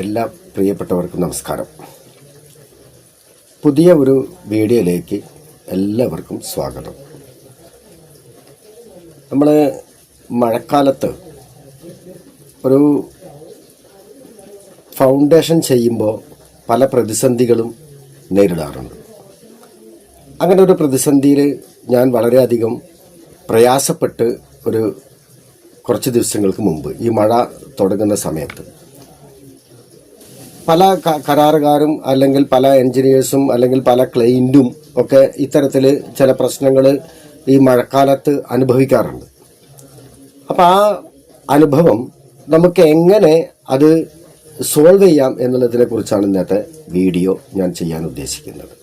എല്ലാ പ്രിയപ്പെട്ടവർക്കും നമസ്കാരം. പുതിയ ഒരു വീഡിയോയിലേക്ക് എല്ലാവർക്കും സ്വാഗതം. നമ്മൾ മഴക്കാലത്ത് ഒരു ഫൗണ്ടേഷൻ ചെയ്യുമ്പോൾ പല പ്രതിസന്ധികളും നേരിടാറുണ്ട്. അങ്ങനെ ഒരു പ്രതിസന്ധിയിൽ ഞാൻ വളരെയധികം പ്രയാസപ്പെട്ട് ഒരു കുറച്ച് ദിവസങ്ങൾക്ക് മുമ്പ് ഈ മഴ തുടങ്ങുന്ന സമയത്ത് പല കരാറുകാരും അല്ലെങ്കിൽ പല എൻജിനീയേഴ്സും അല്ലെങ്കിൽ പല ക്ലൈന്റും ഒക്കെ ഇത്തരത്തിൽ ചില പ്രശ്നങ്ങൾ ഈ മഴക്കാലത്ത് അനുഭവിക്കാറുണ്ട്. അപ്പം ആ അനുഭവം നമുക്ക് എങ്ങനെ അത് സോൾവ് ചെയ്യാം എന്നുള്ളതിനെ കുറിച്ചാണ് ഇന്നത്തെ വീഡിയോ ഞാൻ ചെയ്യാൻ ഉദ്ദേശിക്കുന്നത്.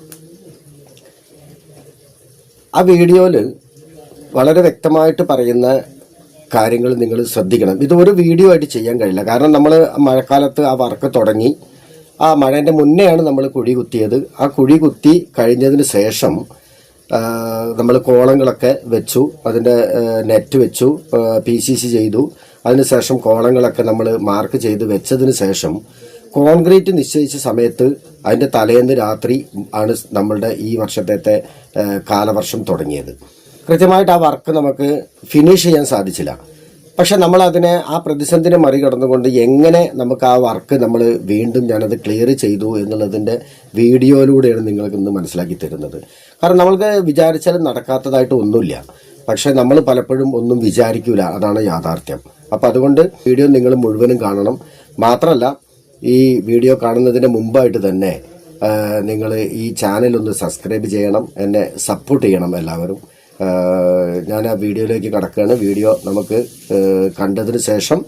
ആ വീഡിയോയിൽ വളരെ വ്യക്തമായിട്ട് പറയുന്ന കാര്യങ്ങൾ നിങ്ങൾ ശ്രദ്ധിക്കണം. ഇത് ഒരു വീഡിയോ ആയിട്ട് ചെയ്യാൻ കഴിയില്ല. കാരണം നമ്മൾ മഴക്കാലത്ത് ആ വർക്ക് തുടങ്ങി ആ മഴേന്റെ മുന്നെയാണ് നമ്മൾ കുഴി കുത്തിയത്. ആ കുഴി കുത്തി കഴിഞ്ഞതിന് ശേഷം നമ്മൾ കോളങ്ങളൊക്കെ വെച്ചു അതിന്റെ നെറ്റ് വെച്ചു പി സി സി ചെയ്തു. അതിനുശേഷം കോളങ്ങളൊക്കെ നമ്മൾ മാർക്ക് ചെയ്ത് വെച്ചതിന് ശേഷം കോൺക്രീറ്റ് നിശ്ചയിച്ച സമയത്ത് അതിന്റെ തലേന്ന് രാത്രി ആണ് നമ്മളുടെ ഈ വർഷത്തെ കാലവർഷം തുടങ്ങിയത്. കൃത്യമായിട്ട് ആ വർക്ക് നമുക്ക് ഫിനിഷ് ചെയ്യാൻ സാധിച്ചില്ല. പക്ഷെ നമ്മൾ അതിനെ ആ പ്രതിസന്ധിനെ മറികടന്നുകൊണ്ട് എങ്ങനെ നമുക്ക് ആ വർക്ക് നമ്മൾ വീണ്ടും ഞാനത് ക്ലിയർ ചെയ്തു എന്നുള്ളതിന്റെ വീഡിയോയിലൂടെയാണ് നിങ്ങൾക്ക് ഇന്ന് മനസ്സിലാക്കി തരുന്നത്. കാരണം നമ്മൾക്ക് വിചാരിച്ചാലും നടക്കാത്തതായിട്ട് ഒന്നുമില്ല. പക്ഷെ നമ്മൾ പലപ്പോഴും ഒന്നും വിചാരിക്കൂല. അതാണ് യാഥാർത്ഥ്യം. അപ്പം അതുകൊണ്ട് വീഡിയോ നിങ്ങൾ മുഴുവനും കാണണം. മാത്രമല്ല ഈ വീഡിയോ കാണുന്നതിന് മുമ്പായിട്ട് തന്നെ നിങ്ങൾ ഈ ചാനൽ ഒന്ന് സബ്സ്ക്രൈബ് ചെയ്യണം. എന്നെ സപ്പോർട്ട് ചെയ്യണം എല്ലാവരും. ഞാൻ ആ വീഡിയോയിലേക്ക് കടക്കുകയാണ്. വീഡിയോ നമുക്ക് കണ്ടതിന് ശേഷം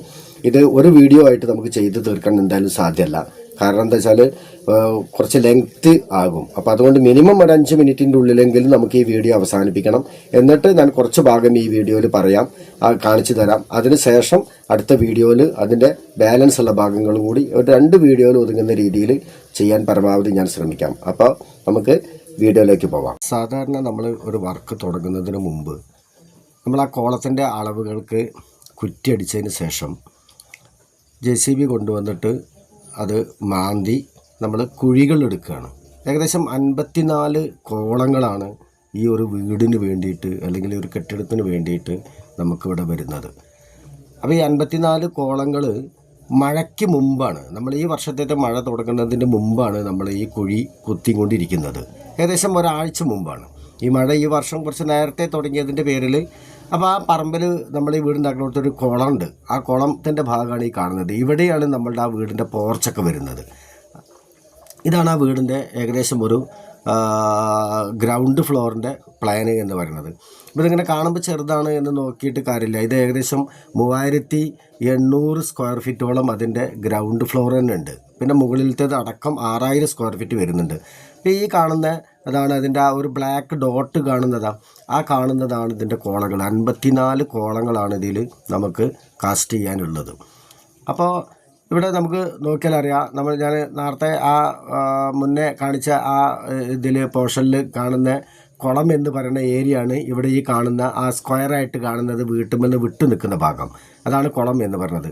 ഇത് ഒരു വീഡിയോ ആയിട്ട് നമുക്ക് ചെയ്ത് തീർക്കാൻ എന്തായാലും സാധ്യമല്ല. കാരണം എന്താ വെച്ചാൽ കുറച്ച് ലെങ്ത് ആകും. അപ്പോൾ അതുകൊണ്ട് മിനിമം ഒരു അഞ്ച് മിനിറ്റിന്റെ ഉള്ളിലെങ്കിലും നമുക്ക് ഈ വീഡിയോ അവസാനിപ്പിക്കണം. എന്നിട്ട് ഞാൻ കുറച്ച് ഭാഗം ഈ വീഡിയോയിൽ പറയാം കാണിച്ചു തരാം. അതിനുശേഷം അടുത്ത വീഡിയോയിൽ അതിന്റെ ബാലൻസ് ഉള്ള ഭാഗങ്ങളും കൂടി ഒരു രണ്ട് വീഡിയോയിൽ ഒതുങ്ങുന്ന രീതിയിൽ ചെയ്യാൻ പരമാവധി ഞാൻ ശ്രമിക്കാം. അപ്പോൾ നമുക്ക് വീഡിയോയിലേക്ക് പോവാം. സാധാരണ നമ്മൾ ഒരു വർക്ക് തുടങ്ങുന്നതിന് മുമ്പ് നമ്മൾ ആ കോളത്തിന്റെ അളവുകൾക്ക് കുറ്റിയടിച്ചതിന് ശേഷം ജെ സി ബി കൊണ്ടുവന്നിട്ട് അത് മാന്തി നമ്മൾ കുഴികൾ എടുക്കുകയാണ്. ഏകദേശം അൻപത്തിനാല് കോളങ്ങളാണ് ഈ ഒരു വീടിന് വേണ്ടിയിട്ട് അല്ലെങ്കിൽ ഒരു കെട്ടിടത്തിന് വേണ്ടിയിട്ട് നമുക്കിവിടെ വരുന്നത്. അപ്പോൾ ഈ അൻപത്തിനാല് കോളങ്ങൾ മഴയ്ക്ക് മുമ്പാണ്. നമ്മൾ ഈ വർഷത്തേത്തെ മഴ തുടങ്ങുന്നതിന് മുമ്പാണ് നമ്മൾ ഈ കുഴി കുത്തിക്കൊണ്ടിരിക്കുന്നത്. ഏകദേശം ഒരാഴ്ച മുമ്പാണ്. ഈ മഴ ഈ വർഷം കുറച്ച് നേരത്തെ തുടങ്ങിയതിന്റെ പേരിൽ അപ്പോൾ ആ പറമ്പിൽ നമ്മൾ ഈ വീടിന്റെ അകലോട്ട് ഒരു കുളമുണ്ട്. ആ കുളത്തിന്റെ ഭാഗമാണ് ഈ കാണുന്നത്. ഇവിടെയാണ് നമ്മളുടെ ആ വീടിന്റെ പോർച്ചൊക്കെ വരുന്നത്. ഇതാണ് ആ വീടിന്റെ ഏകദേശം ഒരു ഗ്രൗണ്ട് ഫ്ലോറിന്റെ പ്ലാന് എന്ന് പറയുന്നത്. അപ്പോൾ ഇതിങ്ങനെ കാണുമ്പോൾ ചെറുതാണ് എന്ന് നോക്കിയിട്ട് കാര്യമില്ല. ഇത് ഏകദേശം മൂവായിരത്തി എണ്ണൂറ് സ്ക്വയർ ഫീറ്റോളം അതിന്റെ ഗ്രൗണ്ട് ഫ്ലോർ തന്നെ ഉണ്ട്. പിന്നെ മുകളിലത്തേത് അടക്കം ആറായിരം സ്ക്വയർ ഫീറ്റ് വരുന്നുണ്ട്. അപ്പോൾ ഈ കാണുന്ന അതാണ് അതിന്റെ ആ ഒരു ബ്ലാക്ക് ഡോട്ട് കാണുന്നതാണ് ആ കാണുന്നതാണ് ഇതിന്റെ കോളങ്ങൾ. അൻപത്തിനാല് കോളങ്ങളാണ് ഇതിൽ നമുക്ക് കാസ്റ്റ് ചെയ്യാനുള്ളത്. അപ്പോൾ ഇവിടെ നമുക്ക് നോക്കിയാൽ അറിയാം. നമ്മൾ ഞാൻ നേരത്തെ ആ, മുന്നേ കാണിച്ച ആ ഇതിൽ പോർഷനിൽ കാണുന്ന കുളം എന്ന് പറയുന്ന ഏരിയ ആണ് ഇവിടെ ഈ കാണുന്ന ആ സ്ക്വയറായിട്ട് കാണുന്നത് വീട്ടുമെന്ന് വിട്ടു നിൽക്കുന്ന ഭാഗം. അതാണ് കുളം എന്ന് പറയുന്നത്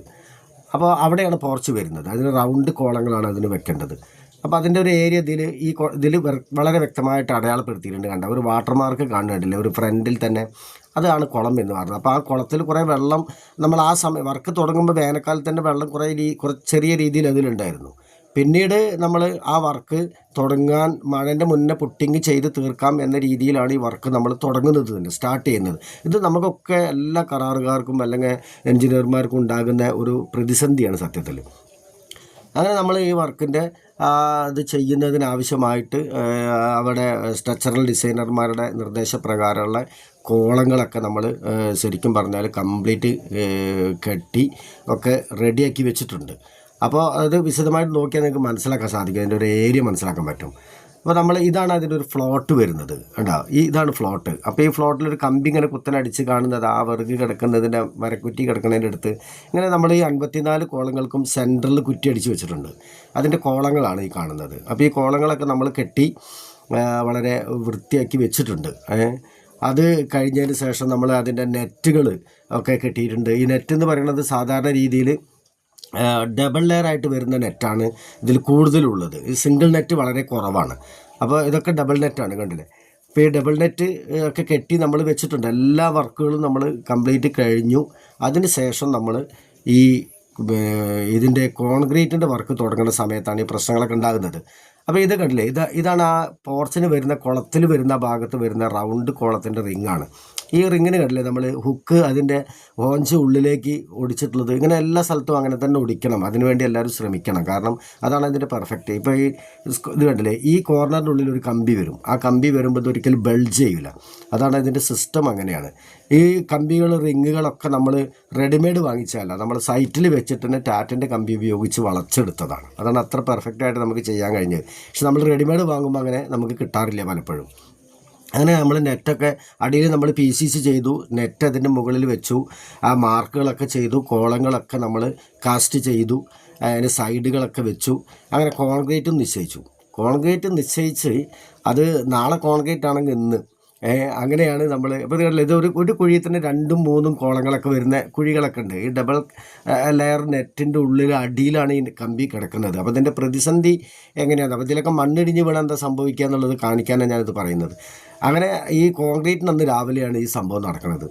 അപ്പോൾ അവിടെയാണ് പോർച്ച് വരുന്നത്. അതിന് റൗണ്ട് കോളങ്ങളാണ് അതിന് വെക്കേണ്ടത്. അപ്പോൾ അതിന്റെ ഒരു ഏരിയ ഇതിൽ ഈ ഇതിൽ വളരെ വ്യക്തമായിട്ട് അടയാളപ്പെടുത്തിയിട്ടുണ്ട് കണ്ട? ഒരു വാട്ടർ മാർക്ക് കാണുന്നുണ്ടല്ലോ ഒരു ഫ്രണ്ടിൽ തന്നെ. അതാണ് കുളം എന്ന് പറയുന്നത് അപ്പോൾ ആ കുളത്തിൽ കുറേ വെള്ളം നമ്മൾ ആ സമയം വർക്ക് തുടങ്ങുമ്പോൾ വേനൽക്കാലത്ത് തന്നെ വെള്ളം കുറേ രീ ചെറിയ രീതിയിൽ അതിലുണ്ടായിരുന്നു പിന്നീട് നമ്മൾ ആ വർക്ക് തുടങ്ങാൻ മഴന്റെ മുന്നേ പുട്ടിങ് ചെയ്ത് തീർക്കാം എന്ന രീതിയിലാണ് ഈ വർക്ക് നമ്മൾ തുടങ്ങുന്നത് തന്നെ സ്റ്റാർട്ട് ചെയ്യുന്നത്. ഇത് നമുക്കൊക്കെ എല്ലാ കരാറുകാർക്കും അല്ലെങ്കിൽ എഞ്ചിനീയർമാർക്കും ഉണ്ടാകുന്ന ഒരു പ്രതിസന്ധിയാണ് സത്യത്തിൽ. അങ്ങനെ നമ്മൾ ഈ വർക്കിന്റെ ഇത് ചെയ്യുന്നതിനാവശ്യമായിട്ട് അവിടെ സ്ട്രക്ചറൽ ഡിസൈനർമാരുടെ നിർദ്ദേശപ്രകാരമുള്ള കോളങ്ങളൊക്കെ നമ്മൾ ശരിക്കും പറഞ്ഞാൽ കംപ്ലീറ്റ് കെട്ടി ഒക്കെ റെഡിയാക്കി വെച്ചിട്ടുണ്ട്. അപ്പോൾ അത് വിശദമായിട്ട് നോക്കിയാൽ നിങ്ങൾക്ക് മനസ്സിലാക്കാൻ സാധിക്കും. അതിന്റെ ഒരു ഏരിയ മനസ്സിലാക്കാൻ പറ്റും. അപ്പോൾ നമ്മൾ ഇതാണ് അതിന്റെ ഒരു ഫ്ലോട്ട് വരുന്നത് കണ്ടോ? ഈ ഇതാണ് ഫ്ലോട്ട്. അപ്പോൾ ഈ ഫ്ലോട്ടിൽ ഒരു കമ്പി ഇങ്ങനെ കുത്തനടിച്ച് കാണുന്നത് ആ വെറുക് കിടക്കുന്നതിന്റെ മരക്കുറ്റി കിടക്കുന്നതിന്റെ അടുത്ത് ഇങ്ങനെ നമ്മൾ ഈ അൻപത്തിനാല് കോളങ്ങൾക്കും സെന്ററിൽ കുറ്റി അടിച്ച് വെച്ചിട്ടുണ്ട്. അതിന്റെ കോളങ്ങളാണ് ഈ കാണുന്നത്. അപ്പോൾ ഈ കോളങ്ങളൊക്കെ നമ്മൾ കെട്ടി വളരെ വൃത്തിയാക്കി വെച്ചിട്ടുണ്ട്. അത് കഴിഞ്ഞതിന് ശേഷം നമ്മൾ അതിന്റെ നെറ്റുകൾ ഒക്കെ കെട്ടിയിട്ടുണ്ട്. ഈ നെറ്റ് എന്ന് പറയുന്നത് സാധാരണ രീതിയിൽ ഡബിൾ ലെയർ ആയിട്ട് വരുന്ന നെറ്റാണ് ഇതിൽ കൂടുതലുള്ളത്. സിംഗിൾ നെറ്റ് വളരെ കുറവാണ്. അപ്പോൾ ഇതൊക്കെ ഡബിൾ നെറ്റാണ് കണ്ടില്ലേ? ഇപ്പോൾ ഈ ഡബിൾ നെറ്റ് ഒക്കെ കെട്ടി നമ്മൾ വെച്ചിട്ടുണ്ട്. എല്ലാ വർക്കുകളും നമ്മൾ കംപ്ലീറ്റ് കഴിഞ്ഞു. അതിന് ശേഷം നമ്മൾ ഈ ഇതിന്റെ കോൺക്രീറ്റിന്റെ വർക്ക് തുടങ്ങുന്ന സമയത്താണ് ഈ പ്രശ്നങ്ങളൊക്കെ ഉണ്ടാകുന്നത്. അപ്പോൾ ഇത് കണ്ടില്ലേ? ഇത് ഇതാണ് ആ പോർച്ചിന് വരുന്ന കുളത്തിൽ വരുന്ന ഭാഗത്ത് വരുന്ന റൗണ്ട് കുളത്തിന്റെ റിങ്ങാണ് ഈ റിങ്ങിന് കണ്ടില്ലേ നമ്മൾ ഹുക്ക് അതിന്റെ ഓഞ്ച് ഉള്ളിലേക്ക് ഒടിച്ചിട്ടുള്ളത്. ഇങ്ങനെ എല്ലാ സ്ഥലത്തും അങ്ങനെ തന്നെ ഒടിക്കണം. അതിനുവേണ്ടി എല്ലാവരും ശ്രമിക്കണം. കാരണം അതാണ് അതിന്റെ പെർഫെക്റ്റ് ഇപ്പോൾ ഈ ഇത് കണ്ടില്ലേ ഈ കോർണറിന്റെ ഉള്ളിൽ ഒരു കമ്പി വരും. ആ കമ്പി വരുമ്പോൾ ഇത് ഒരിക്കലും ബൾജ് ചെയ്യില്ല അതാണ് അതിന്റെ സിസ്റ്റം അങ്ങനെയാണ്. ഈ കമ്പികൾ റിങ്ങുകളൊക്കെ നമ്മൾ റെഡിമെയ്ഡ് വാങ്ങിച്ചതല്ല. നമ്മൾ സൈറ്റിൽ വെച്ചിട്ട് തന്നെ ടാറ്റിന്റെ കമ്പി ഉപയോഗിച്ച് വളച്ചെടുത്തതാണ്. അതാണ് അത്ര പെർഫെക്റ്റ് ആയിട്ട് നമുക്ക് ചെയ്യാൻ കഴിഞ്ഞത്. പക്ഷെ നമ്മൾ റെഡിമെയ്ഡ് വാങ്ങുമ്പോൾ അങ്ങനെ നമുക്ക് കിട്ടാറില്ല പലപ്പോഴും. അങ്ങനെ നമ്മൾ നെറ്റൊക്കെ അടിയിൽ നമ്മൾ പി സി സി ചെയ്തു. നെറ്റ് അതിന്റെ മുകളിൽ വെച്ചു. ആ മാർക്കുകളൊക്കെ ചെയ്തു. കോളങ്ങളൊക്കെ നമ്മൾ കാസ്റ്റ് ചെയ്തു. അതിന് സൈഡുകളൊക്കെ വെച്ചു. അങ്ങനെ കോൺക്രീറ്റും നിശ്ചയിച്ചു. കോൺക്രീറ്റ് നിശ്ചയിച്ച് അത് നാളെ കോൺക്രീറ്റ് ആണെങ്കിൽ ഇന്ന് അങ്ങനെയാണ് നമ്മൾ ഇപ്പോൾ കണ്ടില്ല ഇത് ഒരു ഒരു കുഴിയിൽ തന്നെ രണ്ടും മൂന്നും കോളങ്ങളൊക്കെ വരുന്ന കുഴികളൊക്കെ ഉണ്ട്. ഈ ഡബിൾ ലെയർ നെറ്റിന്റെ ഉള്ളിൽ അടിയിലാണ് ഈ കമ്പി കിടക്കുന്നത്. അപ്പോൾ ഇതിന്റെ പ്രതിസന്ധി എങ്ങനെയാണ്? അപ്പോൾ ഇതിലൊക്കെ മണ്ണിടിഞ്ഞ് വീണാൽ എന്താ സംഭവിക്കുക എന്നുള്ളത് കാണിക്കാനാണ് ഞാനിത് പറയുന്നത്. അങ്ങനെ ഈ കോൺക്രീറ്റിന് അന്ന് രാവിലെയാണ് ഈ സംഭവം നടക്കുന്നത്.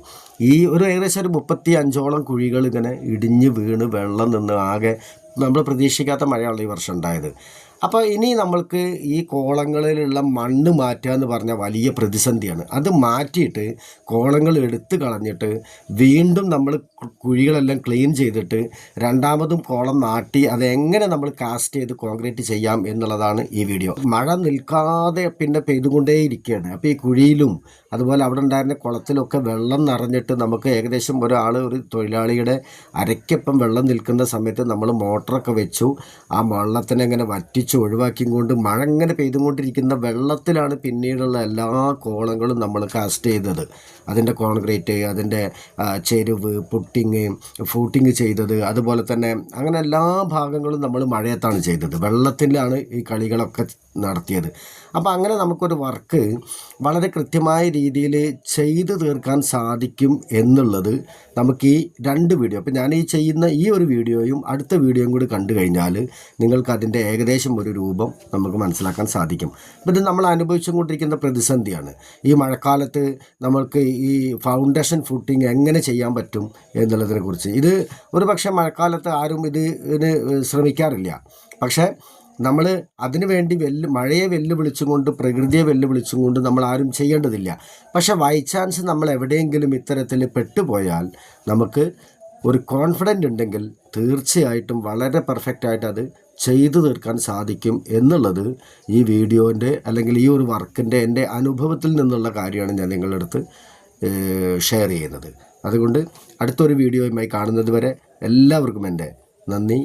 ഈ ഒരു ഏകദേശം ഒരു മുപ്പത്തി അഞ്ചോളം കുഴികൾ ഇങ്ങനെ ഇടിഞ്ഞ് വീണ് വെള്ളം നിന്ന് ആകെ നമ്മൾ പ്രതീക്ഷിക്കാത്ത മഴയാണ് ഈ വർഷം ഉണ്ടായത്. അപ്പോൾ ഇനി നമ്മൾക്ക് ഈ കോളങ്ങളിലുള്ള മണ്ണ് മാറ്റുക എന്ന് പറഞ്ഞാൽ വലിയ പ്രതിസന്ധിയാണ്. അത് മാറ്റിയിട്ട് കോളങ്ങൾ എടുത്തു കളഞ്ഞിട്ട് വീണ്ടും നമ്മൾ കുഴികളെല്ലാം ക്ലീൻ ചെയ്തിട്ട് രണ്ടാമതും കോളം നാട്ടി അതെങ്ങനെ നമ്മൾ കാസ്റ്റ് ചെയ്ത് കോൺക്രീറ്റ് ചെയ്യാം എന്നുള്ളതാണ് ഈ വീഡിയോ. മഴ നിൽക്കാതെ പിന്നെ പെയ്തുകൊണ്ടേയിരിക്കുകയാണ്. അപ്പോൾ ഈ കുഴിയിലും അതുപോലെ അവിടെ ഉണ്ടായിരുന്ന കുളത്തിലൊക്കെ വെള്ളം നിറഞ്ഞിട്ട് നമുക്ക് ഏകദേശം ഒരാൾ ഒരു തൊഴിലാളിയുടെ അരയ്ക്കൊപ്പം വെള്ളം നിൽക്കുന്ന സമയത്ത് നമ്മൾ മോട്ടറൊക്കെ വെച്ചു. ആ വെള്ളത്തിനെ ഇങ്ങനെ വറ്റിച്ച് ഒഴിവാക്കിയും കൊണ്ട് മഴ ഇങ്ങനെ പെയ്തുകൊണ്ടിരിക്കുന്ന വെള്ളത്തിലാണ് പിന്നീടുള്ള എല്ലാ കോളങ്ങളും നമ്മൾ കാസ്റ്റ് ചെയ്തത്. അതിന്റെ കോൺക്രീറ്റ് അതിന്റെ ചെരുവ് ചെരുവ് പുട്ടിങ് ഫൂട്ടിങ് ചെയ്തത് അതുപോലെ തന്നെ അങ്ങനെ എല്ലാ ഭാഗങ്ങളും നമ്മൾ മഴയത്താണ് ചെയ്തത്. വെള്ളത്തിലാണ് ഈ കളികളൊക്കെ നടത്തിയത്. അപ്പോൾ അങ്ങനെ നമുക്കൊരു വർക്ക് വളരെ കൃത്യമായ രീതിയിൽ ചെയ്തു തീർക്കാൻ സാധിക്കും എന്നുള്ളത് നമുക്ക് ഈ രണ്ട് വീഡിയോ അപ്പോൾ ഞാൻ ഈ ചെയ്യുന്ന ഈ ഒരു വീഡിയോയും അടുത്ത വീഡിയോയും കൂടി കണ്ടു കഴിഞ്ഞാൽ നിങ്ങൾക്ക് അതിന്റെ ഏകദേശം ഒരു രൂപം നമുക്ക് മനസ്സിലാക്കാൻ സാധിക്കും. അപ്പോൾ ഇത് നമ്മൾ അനുഭവിച്ചുകൊണ്ടിരിക്കുന്ന പ്രതിസന്ധിയാണ്. ഈ മഴക്കാലത്ത് നമ്മൾക്ക് ഈ ഫൗണ്ടേഷൻ ഫുട്ടിങ് എങ്ങനെ ചെയ്യാൻ പറ്റും എന്നുള്ളതിനെ കുറിച്ച് ഇത് ഒരു പക്ഷേ മഴക്കാലത്ത് ആരും ഇത് ഇതിന് ശ്രമിക്കാറില്ല. പക്ഷേ നമ്മൾ അതിനുവേണ്ടി വെല്ലു മഴയെ വെല്ലുവിളിച്ചും കൊണ്ട് പ്രകൃതിയെ വെല്ലുവിളിച്ചും കൊണ്ട് നമ്മൾ ആരും ചെയ്യേണ്ടതില്ല. പക്ഷേ ബൈ ചാൻസ് നമ്മൾ എവിടെയെങ്കിലും ഇത്തരത്തിൽ പെട്ടുപോയാൽ നമുക്ക് ഒരു കോൺഫിഡന്റ് ഉണ്ടെങ്കിൽ തീർച്ചയായിട്ടും വളരെ പെർഫെക്റ്റായിട്ട് അത് ചെയ്തു തീർക്കാൻ സാധിക്കും എന്നുള്ളത് ഈ വീഡിയോന്റെ അല്ലെങ്കിൽ ഈ ഒരു വർക്കിന്റെ എന്റെ അനുഭവത്തിൽ നിന്നുള്ള കാര്യമാണ് ഞാൻ നിങ്ങളുടെ അടുത്ത് ഷെയർ ചെയ്യുന്നത്. അതുകൊണ്ട് അടുത്തൊരു വീഡിയോയുമായി കാണുന്നത് വരെ എല്ലാവർക്കും എന്റെ നന്ദി